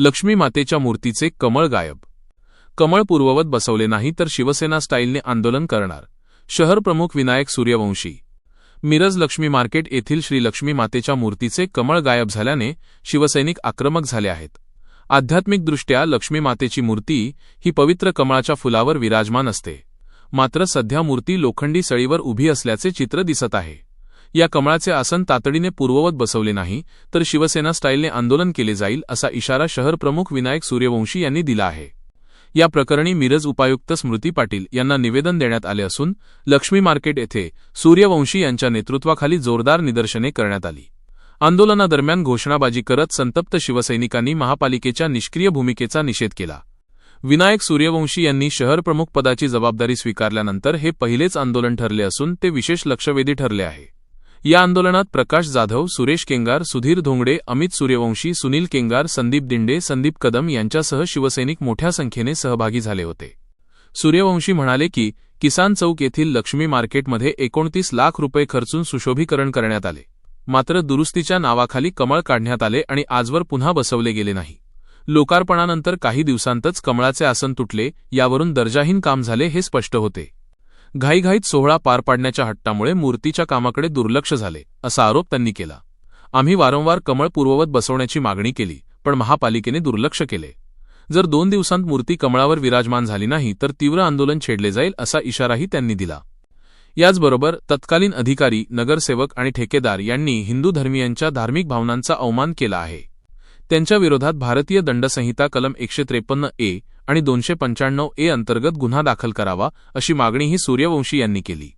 लक्ष्मी मातेच्या मूर्तीचे कमळ गायब. कमळ पूर्ववत बसवले नाही तर शिवसेना स्टाईलने आंदोलन करणार. शहर प्रमुख विनायक सूर्यवंशी. मिरज लक्ष्मी मार्केट येथील श्री लक्ष्मी मातेच्या मूर्तीचे कमळ गायब झाल्याने शिवसैनिक आक्रमक झाले आहेत. आध्यात्मिकदृष्ट्या लक्ष्मी मातेची मूर्ती ही पवित्र कमळाच्या फुलावर विराजमान असते. मात्र सध्या मूर्ती लोखंडी सळीवर उभी असल्याचे चित्र दिसत आहे. या कमळाचे आसन तातडीने पूर्ववत बसवले नाही तर शिवसेना स्टाईलने आंदोलन केले जाईल असा इशारा शहर प्रमुख विनायक सूर्यवंशी यांनी दिला आहे. या प्रकरणी मिरज उपायुक्त स्मृती पाटील यांना निवेदन देण्यात आले असून लक्ष्मी मार्केट येथे सूर्यवंशी यांच्या नेतृत्वाखाली जोरदार निदर्शने करण्यात आली. आंदोलनादरम्यान घोषणाबाजी करत संतप्त शिवसैनिकांनी महापालिकेच्या निष्क्रिय भूमिकेचा निषेध केला. विनायक सूर्यवंशी यांनी शहर प्रमुख पदाची जबाबदारी स्वीकारल्यानंतर हे पहिलेच आंदोलन ठरले असून ते विशेष लक्षवेधी ठरले आहे. या आंदोलनात प्रकाश जाधव सुरेश केंगार सुधीर धोंगडे अमित सूर्यवंशी सुनील केंगार संदीप दिंडे संदीप कदम यांच्यासह शिवसैनिक मोठ्या संख्येने सहभागी झाले होते. सूर्यवंशी म्हणाले की किसान चौक येथील लक्ष्मी मार्केटमध्ये एकोणतीस लाख रुपये खर्चून सुशोभीकरण करण्यात आले. मात्र दुरुस्तीच्या नावाखाली कमळ काढण्यात आले आणि आजवर पुन्हा बसवले गेले नाही. लोकार्पणानंतर काही दिवसांतच कमळाचे आसन तुटले यावरून दर्जाहीन काम झाले हे स्पष्ट होते. घाईघाईत सोहळा पार पाडण्याच्या हट्टामुळे मूर्तीच्या कामाकडे दुर्लक्ष झाले असा आरोप त्यांनी केला. आम्ही वारंवार कमळ पूर्ववत बसवण्याची मागणी केली पण महापालिकेने दुर्लक्ष केले. जर दोन दिवसांत मूर्ती कमळावर विराजमान झाली नाही तर तीव्र आंदोलन छेडले जाईल असा इशाराही त्यांनी दिला. याचबरोबर तत्कालीन अधिकारी नगरसेवक आणि ठेकेदार यांनी हिंदू धर्मियांच्या धार्मिक भावनांचा अवमान केला आहे. त्यांच्या विरोधात भारतीय दंडसंहिता कलम एकशे त्रेपन्न ए आणि दोनशे पंच्याण्णव ए अंतर्गत गुन्हा दाखल करावा अशी मागणीही सूर्यवंशी यांनी केली.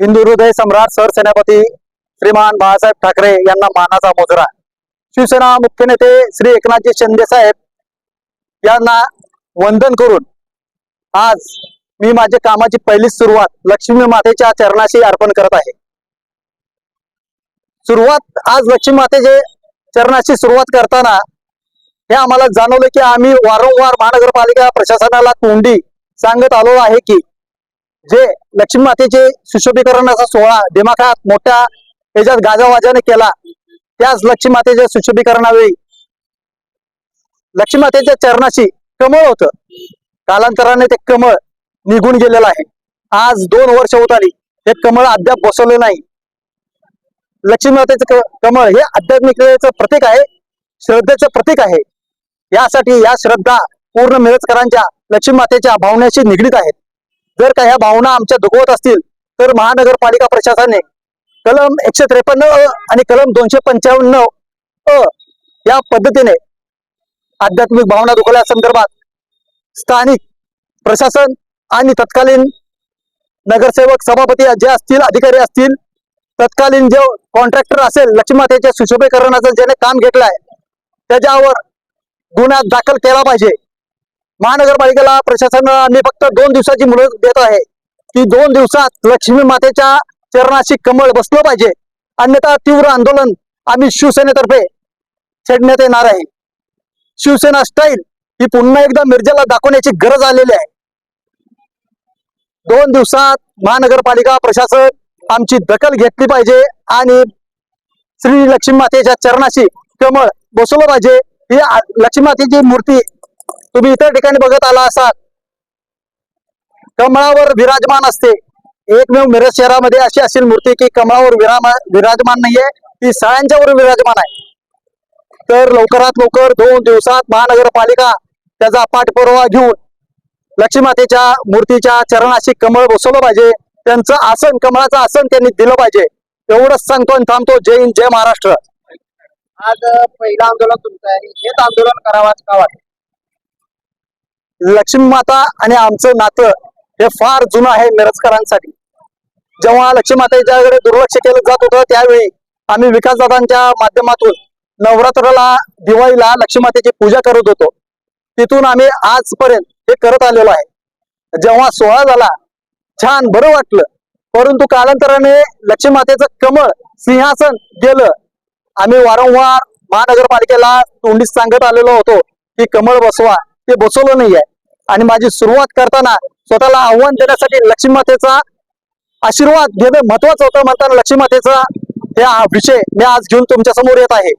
हिंदू हृदय सम्राट सरसेनापती श्रीमान बाळासाहेब ठाकरे यांना मानाचा मोजरा. शिवसेना मुख्य नेते श्री एकनाथजी शिंदे साहेब यांना वंदन करून आज मी माझ्या कामाची पहिलीच सुरुवात लक्ष्मी मातेच्या चरणाशी अर्पण करत आहे. सुरुवात आज लक्ष्मी मातेचे चरणाची सुरुवात करताना हे आम्हाला जाणवलं की आम्ही वारंवार महानगरपालिका प्रशासनाला तोंडी सांगत आलो आहे की जे लक्ष्मी मातेचे सुशोभीकरणाचा सोहळा दिमाखात मोठ्या याच्यात गाजावाजाने केला त्याच लक्ष्मी मातेच्या सुशोभीकरणावेळी लक्ष्मी मातेच्या चरणाशी कमळ होत. कालांतराने ते कमळ निघून गेलेलं आहे. आज दोन वर्ष होत आली. हे कमळ अद्याप बसवले नाही. लक्ष्मी मातेचं कमळ हे आध्यात्मिकतेचं प्रतीक आहे. श्रद्धेचं प्रतीक आहे. यासाठी या श्रद्धा पूर्ण मिरजकरांच्या लक्ष्मी मातेच्या भावनेशी निगडीत आहेत. जर का ह्या भावना आमच्या दुखवत असतील तर महानगरपालिका प्रशासनाने कलम एकशे त्रेपन्न अ आणि कलम दोनशे पंचावन्न अ या पद्धतीने आध्यात्मिक भावना दुखवल्या संदर्भात स्थानिक प्रशासन आणि तत्कालीन नगरसेवक सभापती जे असतील अधिकारी असतील तत्कालीन जो कॉन्ट्रॅक्टर असेल लक्ष्मीमातेच्या सुशोभीकरणाचं ज्याने काम घेतलंय आहे त्याच्यावर गुन्हा दाखल केला पाहिजे. महानगरपालिकेला प्रशासनाने फक्त दोन दिवसाची मुदत देत आहे. की दोन दिवसात लक्ष्मी मातेच्या चरणाशी कमळ बसलं पाहिजे. अन्यथा तीव्र आंदोलन आम्ही शिवसेनेतर्फे छेडण्यात येणार आहे. शिवसेना स्टाईल ही पुन्हा एकदा मिर्जेला दाखवण्याची गरज आलेली आहे. दोन दिवसात महानगरपालिका प्रशासन आमची दखल घेतली पाहिजे आणि श्री लक्ष्मी मातेच्या चरणाशी कमळ बसवलं पाहिजे. ही लक्ष्मी मातेची मूर्ती तुम्ही इतर ठिकाणी बघत आला असाल. कमळावर विराजमान असते. एकमेव मिरज शहरामध्ये अशी असेल मूर्ती की कमळावर विरामा विराजमान नाहीये ती सळ्यांच्यावर विराजमान आहे. तर लवकरात लवकर दोन दिवसात महानगरपालिका त्याचा पाठपुरावा घेऊन लक्ष्मी मातेच्या मूर्तीच्या चरणाशी कमळ बसवलं पाहिजे. त्यांचं आसन कमळाचं आसन त्यांनी दिलं पाहिजे. एवढंच सांगतो आणि थांबतो. जय हिंद जय महाराष्ट्र. आज पहिलं आंदोलन तुमचं आहे. हेच आंदोलन करावंच का वाटतं? लक्ष्मी माता आणि आमचं नातं हे फार जुनं आहे मिरजकरांसाठी. जेव्हा लक्ष्मी मातेच्याकडे दुर्लक्ष केलं जात होतं त्यावेळी आम्ही विकासदादांच्या माध्यमातून नवरात्राला दिवाळीला लक्ष्मी मातेची पूजा करत होतो. तिथून आम्ही आजपर्यंत हे करत आलेलो आहे. जेव्हा सोहळा झाला छान बरं वाटलं. परंतु कालांतराने लक्ष्मी मातेचं कमळ सिंहासन गेलं. आम्ही वारंवार महानगरपालिकेला तोंडीच सांगत आलेलो होतो की कमळ बसवा ते बसवलं नाहीये. आणि माझी सुरुवात करताना स्वतःला आव्हान देण्यासाठी लक्ष्मी मातेचा आशीर्वाद घेणं महत्वाचं होतं म्हणताना लक्ष्मी मातेचा हे हा विषय मी आज घेऊन तुमच्यासमोर येत आहे.